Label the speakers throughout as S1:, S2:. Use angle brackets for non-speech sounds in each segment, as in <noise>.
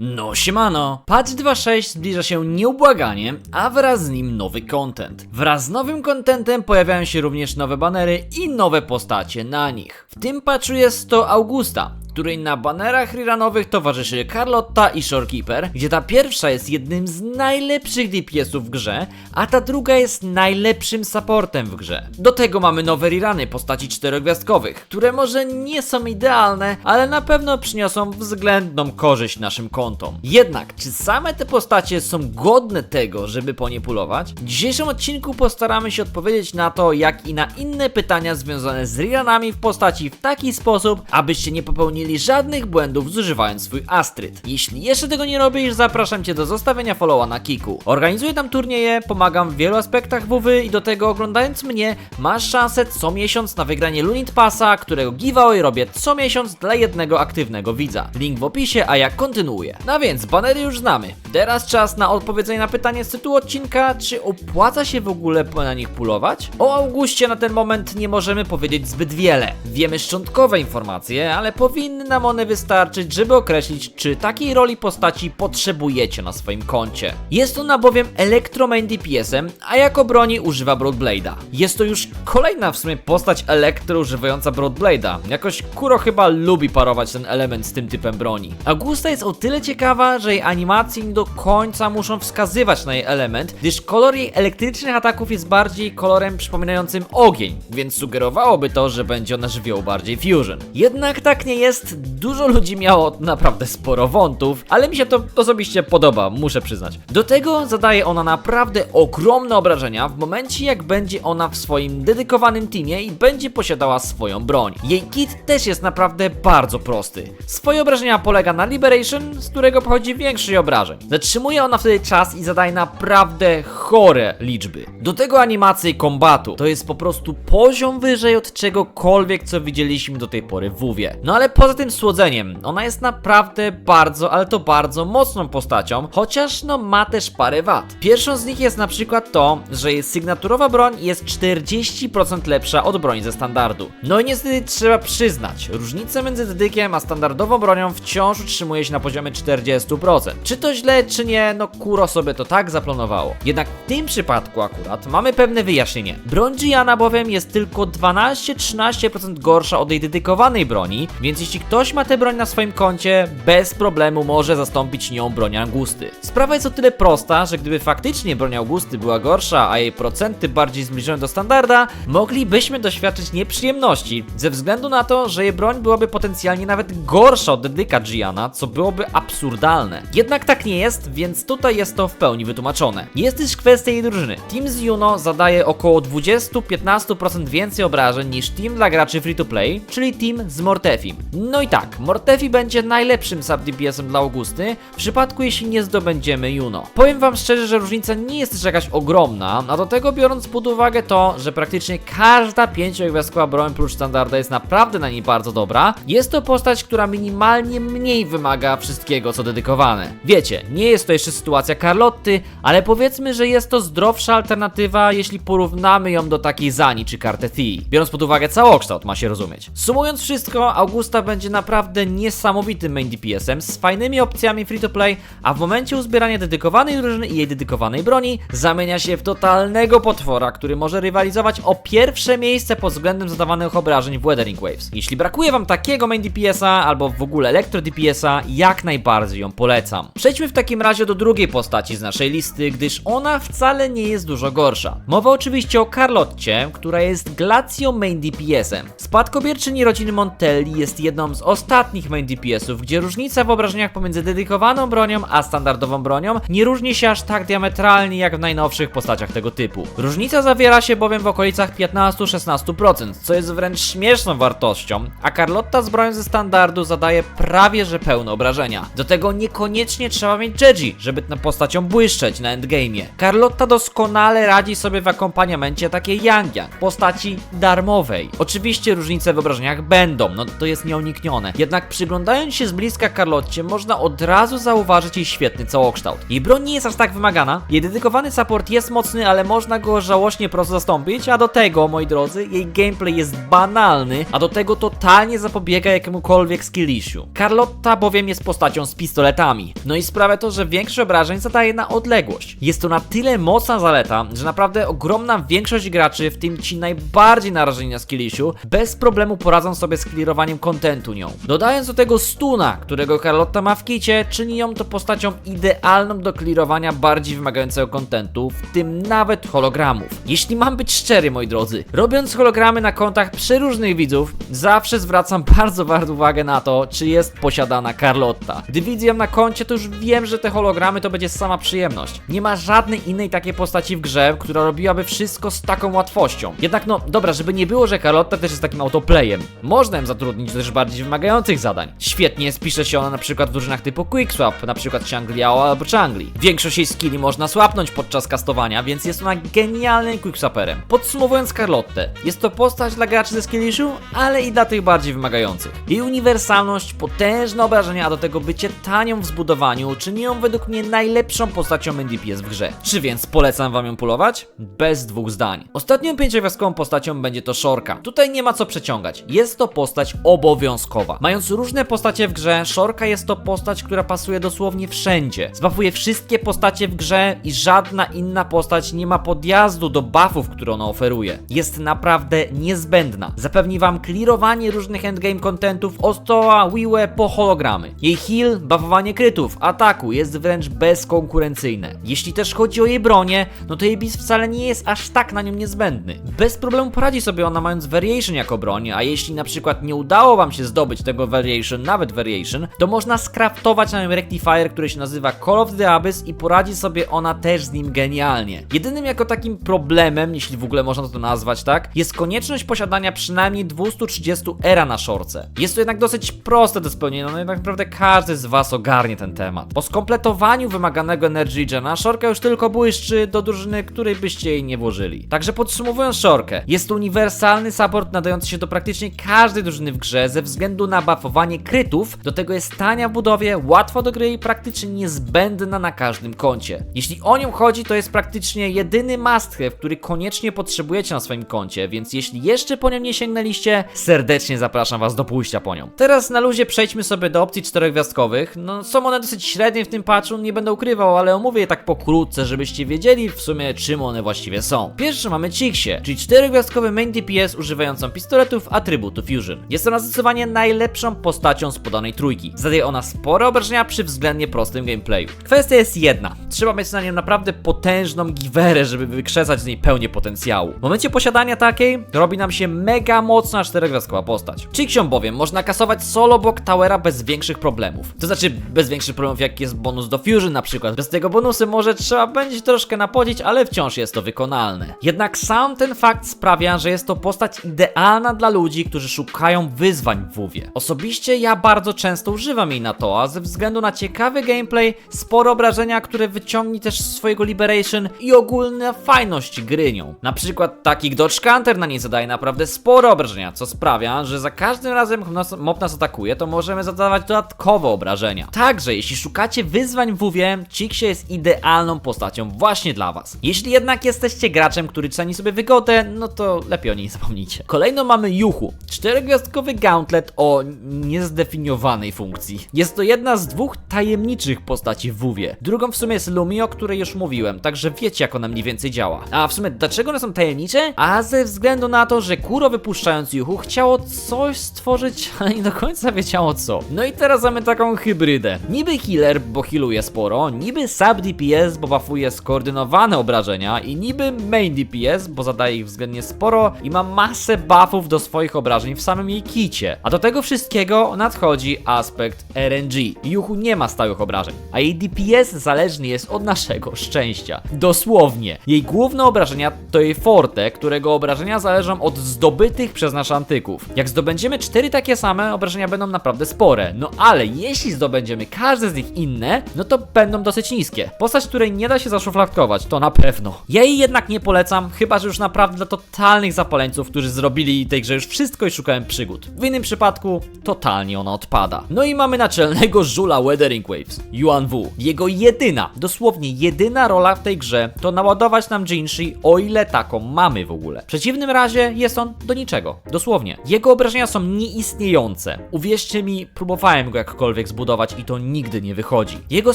S1: No siemano, patch 2.6 zbliża się nieubłaganie, a wraz z nim nowy content. Wraz z nowym contentem pojawiają się również nowe banery i nowe postacie na nich. W tym patchu jest to Augusta, której na banerach reranowych towarzyszy Carlotta i Shorekeeper, gdzie ta pierwsza jest jednym z najlepszych DPS-ów w grze, a ta druga jest najlepszym supportem w grze. Do tego mamy nowe rerany postaci czterogwiazdkowych, które może nie są idealne, ale na pewno przyniosą względną korzyść naszym kontom. Jednak, czy same te postacie są godne tego, żeby po nie pulować? W dzisiejszym odcinku postaramy się odpowiedzieć na to, jak i na inne pytania związane z reranami w postaci w taki sposób, abyście nie popełnili żadnych błędów zużywając swój Astrid. Jeśli jeszcze tego nie robisz, zapraszam Cię do zostawienia followa na Kiku. Organizuję tam turnieje, pomagam w wielu aspektach WW i do tego oglądając mnie masz szansę co miesiąc na wygranie Lunit Passa, którego giveaway robię co miesiąc dla jednego aktywnego widza. Link w opisie, a ja kontynuuję. No więc, banery już znamy. Teraz czas na odpowiedzenie na pytanie z tytułu odcinka, czy opłaca się w ogóle na nich pulować? O Augustie na ten moment nie możemy powiedzieć zbyt wiele. Wiemy szczątkowe informacje, ale powinny nam one wystarczyć, żeby określić, czy takiej roli postaci potrzebujecie na swoim koncie. Jest ona bowiem elektromain DPS-em, a jako broni używa Broadblade'a. Jest to już kolejna w sumie postać elektro używająca Broadblade'a. Jakoś Kuro chyba lubi parować ten element z tym typem broni. Augusta jest o tyle ciekawa, że jej animacje nie do końca muszą wskazywać na jej element, gdyż kolor jej elektrycznych ataków jest bardziej kolorem przypominającym ogień, więc sugerowałoby to, że będzie ona żywioł bardziej fusion. Jednak tak nie jest, dużo ludzi miało naprawdę sporo wątów, ale mi się to osobiście podoba, muszę przyznać. Do tego zadaje ona naprawdę ogromne obrażenia w momencie jak będzie ona w swoim dedykowanym teamie i będzie posiadała swoją broń. Jej kit też jest naprawdę bardzo prosty. Swoje obrażenia polega na Liberation, z którego pochodzi większość obrażeń. Zatrzymuje ona wtedy czas i zadaje naprawdę chore liczby. Do tego animacje kombatu. To jest po prostu poziom wyżej od czegokolwiek, co widzieliśmy do tej pory w WoWie. No ale poza tym słodzeniem, ona jest naprawdę bardzo, ale to bardzo mocną postacią, chociaż no ma też parę wad. Pierwszą z nich jest na przykład to, że jej sygnaturowa broń jest 40% lepsza od broni ze standardu. No i niestety trzeba przyznać, różnica między dedykiem a standardową bronią wciąż utrzymuje się na poziomie 40%. Czy to źle, czy nie, no Kuro sobie to tak zaplanowało. Jednak w tym przypadku akurat mamy pewne wyjaśnienie. Broń Giana bowiem jest tylko 12-13% gorsza od jej dedykowanej broni, więc jeśli ktoś ma tę broń na swoim koncie, bez problemu może zastąpić nią broń Angusty. Sprawa jest o tyle prosta, że gdyby faktycznie broń Augusty była gorsza, a jej procenty bardziej zbliżone do standarda, moglibyśmy doświadczyć nieprzyjemności, ze względu na to, że jej broń byłaby potencjalnie nawet gorsza od dedyka Giana, co byłoby absurdalne. Jednak tak nie jest, więc tutaj jest to w pełni wytłumaczone. Jest też kwestia jej drużyny. Team z Juno zadaje około 20-15% więcej obrażeń niż team dla graczy free to play, czyli team z Mortefim. No i tak, Mortefi będzie najlepszym sub DPS-em dla Augusty, w przypadku jeśli nie zdobędziemy Juno. Powiem wam szczerze, że różnica nie jest jakaś ogromna, a do tego biorąc pod uwagę to, że praktycznie każda pięciogwiazdkowa broń prócz standarda jest naprawdę na niej bardzo dobra, jest to postać, która minimalnie mniej wymaga wszystkiego co dedykowane. Wiecie, nie jest to jeszcze sytuacja Carlotty, ale powiedzmy, że jest to zdrowsza alternatywa, jeśli porównamy ją do takiej Zani czy karty Thea. Biorąc pod uwagę całokształt, ma się rozumieć. Sumując wszystko, Augusta będzie naprawdę niesamowitym main DPS-em z fajnymi opcjami free to play, a w momencie uzbierania dedykowanej drużyny i jej dedykowanej broni zamienia się w totalnego potwora, który może rywalizować o pierwsze miejsce pod względem zadawanych obrażeń w Weathering Waves. Jeśli brakuje wam takiego main DPS-a albo w ogóle elektro DPS-a, jak najbardziej ją polecam. Przejdźmy w takim razie do drugiej postaci z naszej listy, gdyż ona wcale nie jest dużo gorsza. Mowa oczywiście o Carlotcie, która jest Glacio main DPS-em. Spadkobierczyni rodziny Montelli jest jedną z ostatnich main DPS-ów, gdzie różnica w obrażeniach pomiędzy dedykowaną bronią a standardową bronią nie różni się aż tak diametralnie jak w najnowszych postaciach tego typu. Różnica zawiera się bowiem w okolicach 15-16%, co jest wręcz śmieszną wartością, a Carlotta z bronią ze standardu zadaje prawie że pełne obrażenia. Do tego niekoniecznie trzeba mieć Jeji, żeby na postacią błyszczeć na endgame'ie. Carlotta doskonale radzi sobie w akompaniamencie takiej Yang Yang, postaci darmowej. Oczywiście różnice w obrażeniach będą, no to jest nieuniknione upięknione. Jednak przyglądając się z bliska Carlotcie, można od razu zauważyć jej świetny całokształt. Jej broń nie jest aż tak wymagana, jej dedykowany support jest mocny, ale można go żałośnie prosto zastąpić, a do tego, moi drodzy, jej gameplay jest banalny, a do tego totalnie zapobiega jakiemukolwiek skillishu. Carlotta bowiem jest postacią z pistoletami, no i sprawia to, że większość obrażeń zadaje na odległość. Jest to na tyle mocna zaleta, że naprawdę ogromna większość graczy, w tym ci najbardziej narażeni na skillishu, bez problemu poradzą sobie z clearowaniem kontentu nią. Dodając do tego stuna, którego Carlotta ma w kicie, czyni ją to postacią idealną do clearowania bardziej wymagającego kontentu, w tym nawet hologramów. Jeśli mam być szczery, moi drodzy, robiąc hologramy na kontach przeróżnych widzów, zawsze zwracam <laughs> bardzo, bardzo uwagę na to, czy jest posiadana Carlotta. Gdy widzę ją na koncie, to już wiem, że te hologramy to będzie sama przyjemność. Nie ma żadnej innej takiej postaci w grze, która robiłaby wszystko z taką łatwością. Jednak no, dobra, żeby nie było, że Carlotta też jest takim autoplayem. Można ją zatrudnić też bardziej wymagających zadań. Świetnie spisze się ona na przykład w drużynach typu Quickswap, na przykład Changliao albo Changli. Większość jej skilli można słapnąć podczas kastowania, więc jest ona genialnym quickswaperem. Podsumowując Carlottę, jest to postać dla graczy ze skillishu, ale i dla tych bardziej wymagających. Jej uniwersalność, potężne obrażenia, a do tego bycie tanią w zbudowaniu czyni ją według mnie najlepszą postacią NDPS w grze. Czy więc polecam wam ją polować? Bez dwóch zdań. Ostatnią pięciogwiazdkową postacią będzie to Shorka. Tutaj nie ma co przeciągać. Jest to postać obowiązkowa. Mając różne postacie w grze, Shorka jest to postać, która pasuje dosłownie wszędzie. Zbafuje wszystkie postacie w grze i żadna inna postać nie ma podjazdu do buffów, które ona oferuje. Jest naprawdę niezbędna. Zapewni wam clearowanie różnych endgame contentów od stoła, wiwe po hologramy. Jej heal, buffowanie krytów, ataku jest wręcz bezkonkurencyjne. Jeśli też chodzi o jej bronię, no to jej bis wcale nie jest aż tak na nią niezbędny. Bez problemu poradzi sobie ona mając variation jako broń, a jeśli na przykład nie udało wam się zdobyć tego variation, nawet variation, to można skraftować na nią rectifier, który się nazywa Call of the Abyss i poradzi sobie ona też z nim genialnie. Jedynym jako takim problemem, jeśli w ogóle można to nazwać tak, jest konieczność posiadania przynajmniej 230 era na szorce. Jest to jednak dosyć proste do spełnienia, no jednak naprawdę każdy z was ogarnie ten temat. Po skompletowaniu wymaganego Energy Gena, szorka już tylko błyszczy do drużyny, której byście jej nie włożyli. Także podsumowując szorkę, jest to uniwersalny support nadający się do praktycznie każdej drużyny w grze ze względu na buffowanie krytów, do tego jest tania w budowie, łatwa do gry i praktycznie niezbędna na każdym koncie. Jeśli o nią chodzi, to jest praktycznie jedyny must have, który koniecznie potrzebujecie na swoim koncie, więc jeśli jeszcze po nią nie sięgnęliście, serdecznie zapraszam was do pójścia po nią. Teraz na luzie przejdźmy sobie do opcji czterogwiazdkowych. No są one dosyć średnie w tym patchu, nie będę ukrywał, ale omówię je tak pokrótce, żebyście wiedzieli w sumie czym one właściwie są. Pierwszy mamy Chixie, czyli czterogwiazdkowy main DPS używającą pistoletów atrybutu Fusion. Jest ona zdecydowanie najlepszą postacią z podanej trójki. Zadaje ona spore obrażenia przy względnie prostym gameplayu. Kwestia jest jedna. Trzeba mieć na nią naprawdę potężną giwerę, żeby wykrzesać z niej pełnię potencjału. W momencie posiadania takiej robi nam się mega mocna czterogwiazdkowa postać. Chixią bowiem można kasować solo block towera bez większych problemów. To znaczy bez większych problemów jak jest bonus do Fusion na przykład. Bez tego bonusu może trzeba będzie troszkę napodzić, ale wciąż jest to wykonalne. Jednak sam ten fakt sprawia, że jest to postać idealna dla ludzi, którzy szukają wyzwań Osobiście ja bardzo często używam jej na to, a ze względu na ciekawy gameplay, spore obrażenia, które wyciągnie też z swojego Liberation i ogólna fajność gry nią. Na przykład taki Dodge Counter na niej zadaje naprawdę spore obrażenia, co sprawia, że za każdym razem mob nas atakuje, to możemy zadawać dodatkowe obrażenia. Także jeśli szukacie wyzwań w Chixie jest idealną postacią właśnie dla was. Jeśli jednak jesteście graczem, który ceni sobie wygodę, no to lepiej o niej zapomnijcie. Kolejno mamy Juchu, czterogwiazdkowy gauntlet o niezdefiniowanej funkcji. Jest to jedna z dwóch tajemniczych postaci w WoWie. Drugą w sumie jest Lumi, o której już mówiłem, także wiecie jak ona mniej więcej działa. A w sumie dlaczego one są tajemnicze? A ze względu na to, że Kuro wypuszczając Juchu chciało coś stworzyć, <laughs> ale nie do końca wiedziało co. No i teraz mamy taką hybrydę. Niby healer, bo healuje sporo, niby sub DPS, bo buffuje skoordynowane obrażenia i niby main DPS, bo zadaje ich względnie sporo i ma masę buffów do swoich obrażeń w samym jej kicie. A do tego wszystkiego nadchodzi aspekt RNG. Juchu nie ma stałych obrażeń, a jej DPS zależny jest od naszego szczęścia. Dosłownie. Jej główne obrażenia to jej forte, którego obrażenia zależą od zdobytych przez nas antyków. Jak zdobędziemy cztery takie same, obrażenia będą naprawdę spore. No ale jeśli zdobędziemy każde z nich inne, no to będą dosyć niskie. Postać, której nie da się zaszufladkować, to na pewno. Ja jej jednak nie polecam, chyba że już naprawdę dla totalnych zapaleńców, którzy zrobili tej grze już wszystko i szukają przygód. W innym przypadku przypadku totalnie ona odpada. No i mamy naczelnego żula Weathering Waves, Yuan Wu. Jego jedyna, dosłownie jedyna rola w tej grze to naładować nam Jinshi, o ile taką mamy w ogóle. W przeciwnym razie jest on do niczego, dosłownie. Jego obrażenia są nieistniejące. Uwierzcie mi, próbowałem go jakkolwiek zbudować i to nigdy nie wychodzi. Jego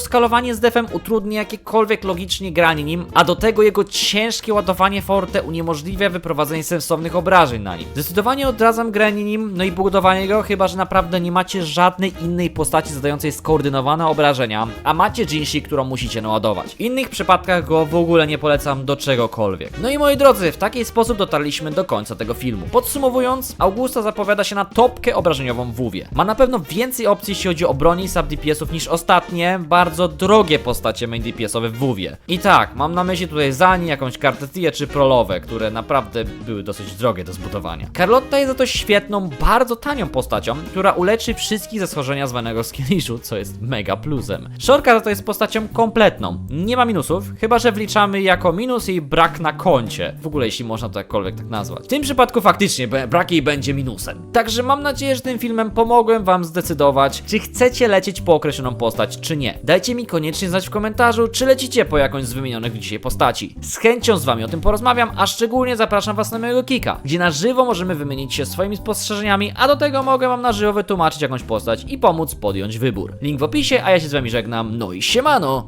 S1: skalowanie z defem utrudnia jakiekolwiek logicznie granie nim, a do tego jego ciężkie ładowanie forte uniemożliwia wyprowadzenie sensownych obrażeń na nim. Zdecydowanie odradzam granie nim, no i budowanie chyba że naprawdę nie macie żadnej innej postaci zadającej skoordynowane obrażenia, a macie Jinshi, którą musicie naładować. W innych przypadkach go w ogóle nie polecam do czegokolwiek. No i moi drodzy, w taki sposób dotarliśmy do końca tego filmu. Podsumowując, Augusta zapowiada się na topkę obrażeniową w WoWie. Ma na pewno więcej opcji, jeśli chodzi o broni i sub DPS-ów niż ostatnie, bardzo drogie postacie main DPS-owe w WoWie. I tak, mam na myśli tutaj Zani, jakąś kartę TIE czy Prolowe, które naprawdę były dosyć drogie do zbudowania. Carlotta jest za to świetną, bardzo tanią postacią, która uleczy wszystkich ze schorzenia zwanego Skillishu, co jest mega plusem. Shorka za to jest postacią kompletną. Nie ma minusów, chyba że wliczamy jako minus jej brak na koncie. W ogóle jeśli można to jakkolwiek tak nazwać. W tym przypadku faktycznie brak jej będzie minusem. Także mam nadzieję, że tym filmem pomogłem wam zdecydować, czy chcecie lecieć po określoną postać, czy nie. Dajcie mi koniecznie znać w komentarzu, czy lecicie po jakąś z wymienionych dzisiaj postaci. Z chęcią z wami o tym porozmawiam, a szczególnie zapraszam was na mojego kika, gdzie na żywo możemy wymienić się swoimi spostrzeżeniami, a do tego mogę wam na żywo wytłumaczyć jakąś postać i pomóc podjąć wybór. Link w opisie, a ja się z wami żegnam, no i siemano!